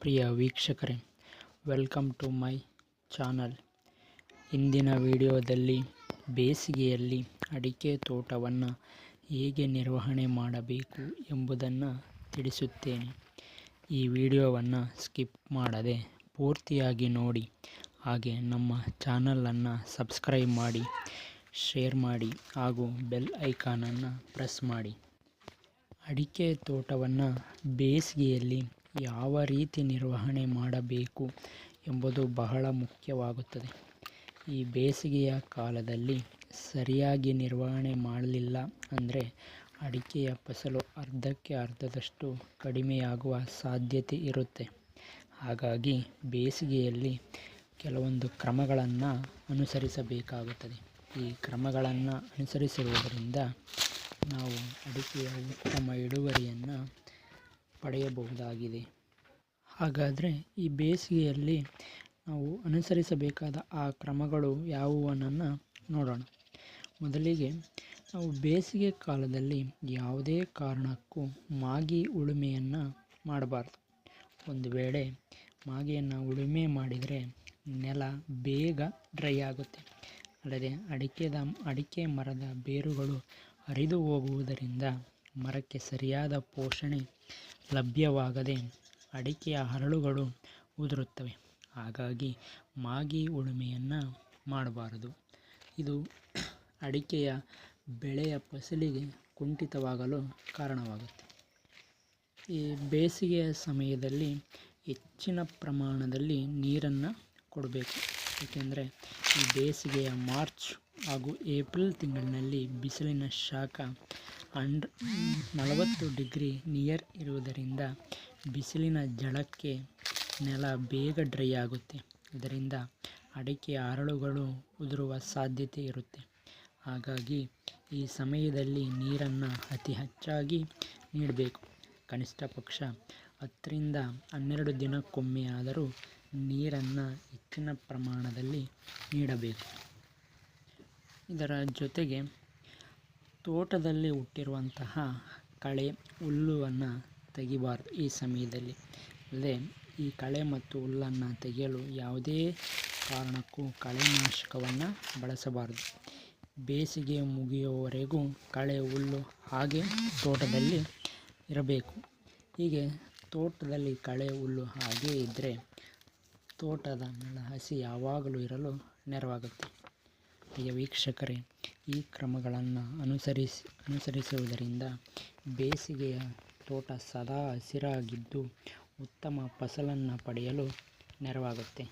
ಪ್ರಿಯ ವೀಕ್ಷಕರೇ welcome to my channel ಇಂದಿನ ವಿಡಿಯೋದಲ್ಲಿ ಬೇಸಿಗೆಯಲ್ಲಿ ಅಡಿಕೆ ತೋಟವನ್ನು ಹೇಗೆ ನಿರ್ವಹಣೆ ಮಾಡಬೇಕು ಎಂಬುದನ್ನು ತಿಳಿಸುತ್ತೇನೆ. ಈ ವಿಡಿಯೋವನ್ನು ಸ್ಕಿಪ್ ಮಾಡದೆ ಪೂರ್ತಿಯಾಗಿ ನೋಡಿ, ಹಾಗೆ ನಮ್ಮ ಚಾನಲನ್ನು ಸಬ್ಸ್ಕ್ರೈಬ್ ಮಾಡಿ ಶೇರ್ ಮಾಡಿ, ಹಾಗೂ ಬೆಲ್ ಐಕಾನನ್ನು ಪ್ರೆಸ್ ಮಾಡಿ. ಅಡಿಕೆ ತೋಟವನ್ನು ಬೇಸಿಗೆಯಲ್ಲಿ ಯಾವ ರೀತಿ ನಿರ್ವಹಣೆ ಮಾಡಬೇಕು ಎಂಬುದು ಬಹಳ ಮುಖ್ಯವಾಗುತ್ತದೆ. ಈ ಬೇಸಿಗೆಯ ಕಾಲದಲ್ಲಿ ಸರಿಯಾಗಿ ನಿರ್ವಹಣೆ ಮಾಡಲಿಲ್ಲ ಅಂದರೆ ಅಡಿಕೆಯ ಫಸಲು ಅರ್ಧಕ್ಕೆ ಅರ್ಧದಷ್ಟು ಕಡಿಮೆಯಾಗುವ ಸಾಧ್ಯತೆ ಇರುತ್ತೆ. ಹಾಗಾಗಿ ಬೇಸಿಗೆಯಲ್ಲಿ ಕೆಲವೊಂದು ಕ್ರಮಗಳನ್ನು ಅನುಸರಿಸಬೇಕಾಗುತ್ತದೆ. ಈ ಕ್ರಮಗಳನ್ನು ಅನುಸರಿಸಿರುವುದರಿಂದ ನಾವು ಅಡಿಕೆಯ ಉತ್ತಮ ಇಳುವರಿಯನ್ನು ಪಡೆಯಬಹುದಾಗಿದೆ. ಹಾಗಾದರೆ ಈ ಬೇಸಿಗೆಯಲ್ಲಿ ನಾವು ಅನುಸರಿಸಬೇಕಾದ ಆ ಕ್ರಮಗಳು ಯಾವುವನ್ನ ನೋಡೋಣ. ಮೊದಲಿಗೆ ನಾವು ಬೇಸಿಗೆ ಕಾಲದಲ್ಲಿ ಯಾವುದೇ ಕಾರಣಕ್ಕೂ ಮಾಗಿ ಉಳುಮೆಯನ್ನು ಮಾಡಬಾರ್ದು. ಒಂದು ವೇಳೆ ಮಾಗಿಯನ್ನು ಉಳುಮೆ ಮಾಡಿದರೆ ನೆಲ ಬೇಗ ಡ್ರೈ ಆಗುತ್ತೆ. ಅಲ್ಲದೆ ಅಡಿಕೆದ ಅಡಿಕೆ ಮರದ ಬೇರುಗಳು ಹರಿದು ಹೋಗುವುದರಿಂದ ಮರಕ್ಕೆ ಸರಿಯಾದ ಪೋಷಣೆ ಲಭ್ಯವಾಗದೆ ಅಡಿಕೆಯ ಹರಳುಗಳು ಉದುರುತ್ತವೆ. ಹಾಗಾಗಿ ಮಾಗಿ ಉಳುಮೆಯನ್ನು ಮಾಡಬಾರದು. ಇದು ಅಡಿಕೆಯ ಬೆಳೆಯ ಫಸಲಿಗೆ ಕುಂಠಿತವಾಗಲು ಕಾರಣವಾಗುತ್ತೆ. ಈ ಬೇಸಿಗೆಯ ಸಮಯದಲ್ಲಿ ಹೆಚ್ಚಿನ ಪ್ರಮಾಣದಲ್ಲಿ ನೀರನ್ನು ಕೊಡಬೇಕು. ಏಕೆಂದರೆ ಈ ಬೇಸಿಗೆಯ ಮಾರ್ಚ್ ಹಾಗೂ ಏಪ್ರಿಲ್ ತಿಂಗಳಿನಲ್ಲಿ ಬಿಸಿಲಿನ ಶಾಖ ಅಂಡ್ ನಲವತ್ತು ಡಿಗ್ರಿ ನಿಯರ್ ಇರುವುದರಿಂದ ಬಿಸಿಲಿನ ಝಳಕ್ಕೆ ನೆಲ ಬೇಗ ಡ್ರೈ ಆಗುತ್ತೆ. ಇದರಿಂದ ಅಡಿಕೆ ಹರಳುಗಳು ಉದುರುವ ಸಾಧ್ಯತೆ ಇರುತ್ತೆ. ಹಾಗಾಗಿ ಈ ಸಮಯದಲ್ಲಿ ನೀರನ್ನು ಅತಿ ಹೆಚ್ಚಾಗಿ ನೀಡಬೇಕು. ಕನಿಷ್ಠ ಪಕ್ಷ ಹತ್ತರಿಂದ ಹನ್ನೆರಡು ದಿನಕ್ಕೊಮ್ಮೆ ಆದರೂ ನೀರನ್ನು ಹೆಚ್ಚಿನ ಪ್ರಮಾಣದಲ್ಲಿ ನೀಡಬೇಕು. ಇದರ ಜೊತೆಗೆ ತೋಟದಲ್ಲಿ ಹುಟ್ಟಿರುವಂತಹ ಕಳೆ ಹುಲ್ಲನ್ನು ತೆಗಿಬಾರ್ದು ಈ ಸಮಯದಲ್ಲಿ. ಅಲ್ಲದೆ ಈ ಕಳೆ ಮತ್ತು ಹುಲ್ಲನ್ನು ತೆಗೆಯಲು ಯಾವುದೇ ಕಾರಣಕ್ಕೂ ಕಳೆನಾಶಕವನ್ನು ಬಳಸಬಾರದು. ಬೇಸಿಗೆ ಮುಗಿಯುವವರೆಗೂ ಕಳೆ, ಹುಲ್ಲು ಹಾಗೆ ತೋಟದಲ್ಲಿ ಇರಬೇಕು. ಹೀಗೆ ತೋಟದಲ್ಲಿ ಕಳೆ, ಹುಲ್ಲು ಹಾಗೆ ಇದ್ದರೆ ತೋಟದ ನೆಲ ಹಸಿ ಯಾವಾಗಲೂ ಇರಲು ನೆರವಾಗುತ್ತೆ. ಪ್ರಿಯ ವೀಕ್ಷಕರೇ ಈ ಕ್ರಮಗಳನ್ನು ಅನುಸರಿಸಿ ಅನುಸರಿಸುವುದರಿಂದ ಬೇಸಿಗೆಯ ತೋಟ ಸದಾ ಹಸಿರಾಗಿದ್ದು ಉತ್ತಮ ಫಸಲನ್ನು ಪಡೆಯಲು ನೆರವಾಗುತ್ತೆ.